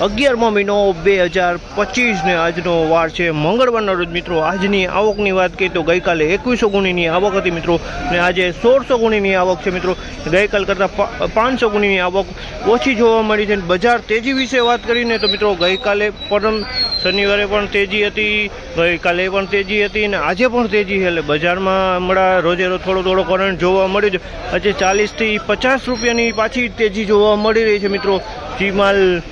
અગિયારમો મહિનો બે હજાર પચીસને આજનો વાર છે. મંગળવારના રોજ મિત્રો, આજની આવકની વાત કરીએ તો ગઈકાલે એકવીસો ગુણીની આવક હતી મિત્રો અને આજે સોળસો ગુણીની આવક છે મિત્રો. ગઈકાલ કરતાં પાંચસો ગુણીની આવક ઓછી જોવા મળી છે. બજાર તેજી વિશે વાત કરીને તો મિત્રો, ગઈકાલે પરમ શનિવારે પણ તેજી હતી, ગઈકાલે પણ તેજી હતી અને આજે પણ તેજી છે. એટલે બજારમાં હમણાં રોજે રોજ થોડો થોડો કરંટ જોવા મળ્યો છે. આજે ચાલીસથી પચાસ રૂપિયાની પાછી તેજી જોવા મળી રહી છે મિત્રો. જી માલ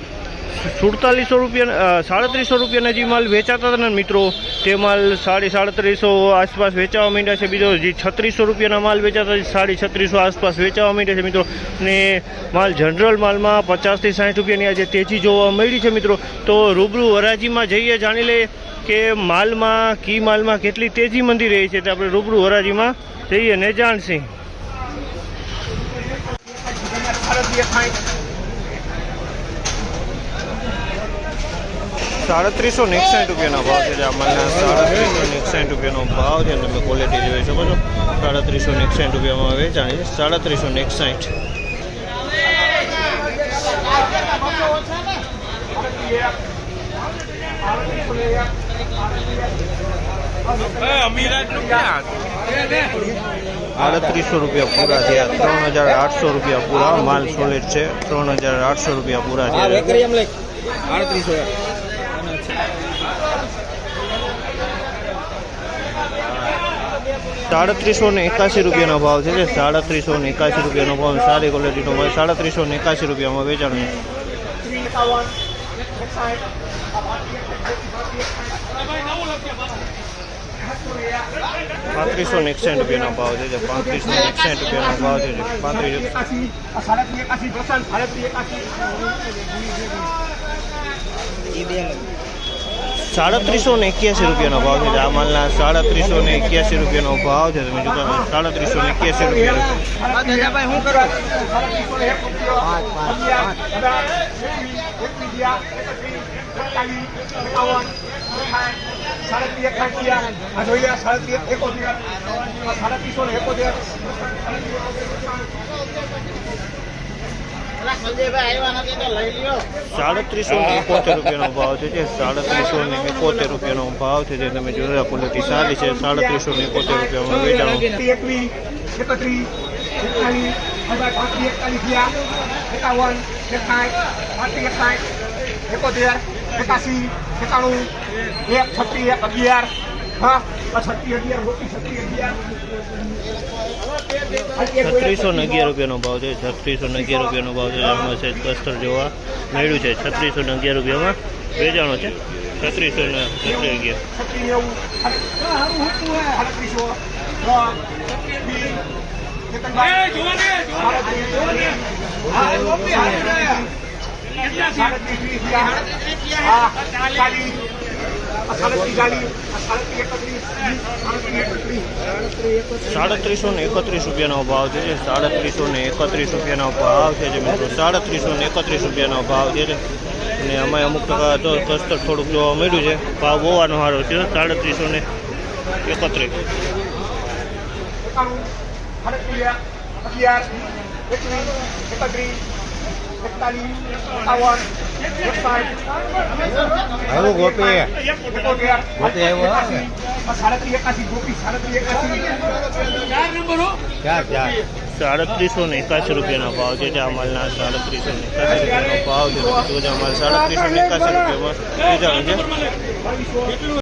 સુડતાલીસો રૂપિયા સાડત્રીસો રૂપિયાના જે માલ વેચાતા હતા ને મિત્રો, તે માલ સાડી સાડત્રીસો આસપાસ વેચાવા માંડ્યા છે. બીજો જે છત્રીસો રૂપિયાના માલ વેચાતા છે, સાડી છત્રીસો આસપાસ વેચાવા માંડ્યા છે મિત્રો. અને માલ જનરલ માલમાં પચાસથી સાઠ રૂપિયાની આજે તેજી જોવા મળી છે મિત્રો. તો રૂબરૂ હરાજીમાં જઈએ, જાણી લઈએ કે માલમાં, કી માલમાં કેટલી તેજી મંદી રહી છે તે આપણે રૂબરૂ હરાજીમાં જઈએ ને જાણશી. સાડત્રીસો ને એકસાઠ રૂપિયાનો ભાવ છે. આ માલના સાડત્રીસો ને એકસાઠ રૂપિયાનો ભાવ છે તમે ક્વોલિટી જોઈ શકો છો. સાડત્રીસો ને એકસાઠ રૂપિયામાં વેચાણ છે. સાડત્રીસો ને એકસાઠ આડત્રીસો રૂપિયા પૂરા થયા ત્રણ હજાર આઠસો રૂપિયા પૂરા. માલ સોલિડ છે. ત્રણ હજાર આઠસો રૂપિયા પૂરા છે. આડત્રીસો સાડત્રીસો ને એકાસી રૂપિયાનો ભાવ છે જે સાડત્રીસો ને એકાસી રૂપિયાનો ભાવ સારી ક્વોલિટીનો ભાવ સાડત્રીસો ને એકાસી રૂપિયામાં વેચાણ છે પાંત્રીસો ને એકસાઠ રૂપિયાનો ભાવ છે જે પાંત્રીસો ને એકસાઠ રૂપિયાનો ભાવ છે જે પાંત્રીસ સાડત્રીસો ને એક્યાસી રૂપિયાનો ભાવ છે. આ માલના સાડત્રીસો ને એક્યાસી રૂપિયાનો ભાવ છે. તમે જોતા સાડત્રીસો ને એક્યાસી રૂપિયા સાડત્રીસો ને એકોતેર. રૂપિયાનો ભાવ છે જે સાડત્રીસો ને એકોતેર રૂપિયાનો ભાવ છે જે તમે જોયા ક્વોલિટી સારી છે. સાડત્રીસો ને એકોતેર રૂપિયામાં વેચાણું. એકાસી એકાણું એક છત્રીસ એક અગિયાર હા છત્રીસ અગિયાર છત્રીસ અગિયાર. છત્રીસો ને અગિયાર રૂપિયાનો ભાવ છે. છત્રીસો ને અગિયાર રૂપિયાનો ભાવ છે. એમાં છે કસ્તર જોવા મળ્યું છે. છત્રીસો ને અગિયાર રૂપિયામાં વેચાણો છે. છત્રીસો ને છત્રીસ અગિયાર. સાડત્રીસો વીસ સાડત્રીસો ને એકત્રીસ રૂપિયાનો ભાવ છે સાડત્રીસો ને એકત્રીસ રૂપિયાનો ભાવ છે જે મિત્રો સાડત્રીસો ને એકત્રીસ રૂપિયાનો ભાવ છે અને આમાં અમુક ટકા તો કસ્તર થોડુંક જોવા મળ્યું છે, ભાવ હોવાનો સારો છે સાડત્રીસો ને એકત્રીસ એકત્રીસ આવ્યો ગોપી. ગોપી આવ્યો. સાડત્રીસ ને એકાસી રૂપિયાનો ભાવ છે જે આ માલના સાડત્રીસો ને એકાસી રૂપિયાનો ભાવ છે. અમારે સાડત્રીસો ને એકાસી રૂપિયામાં વેચાણ છે?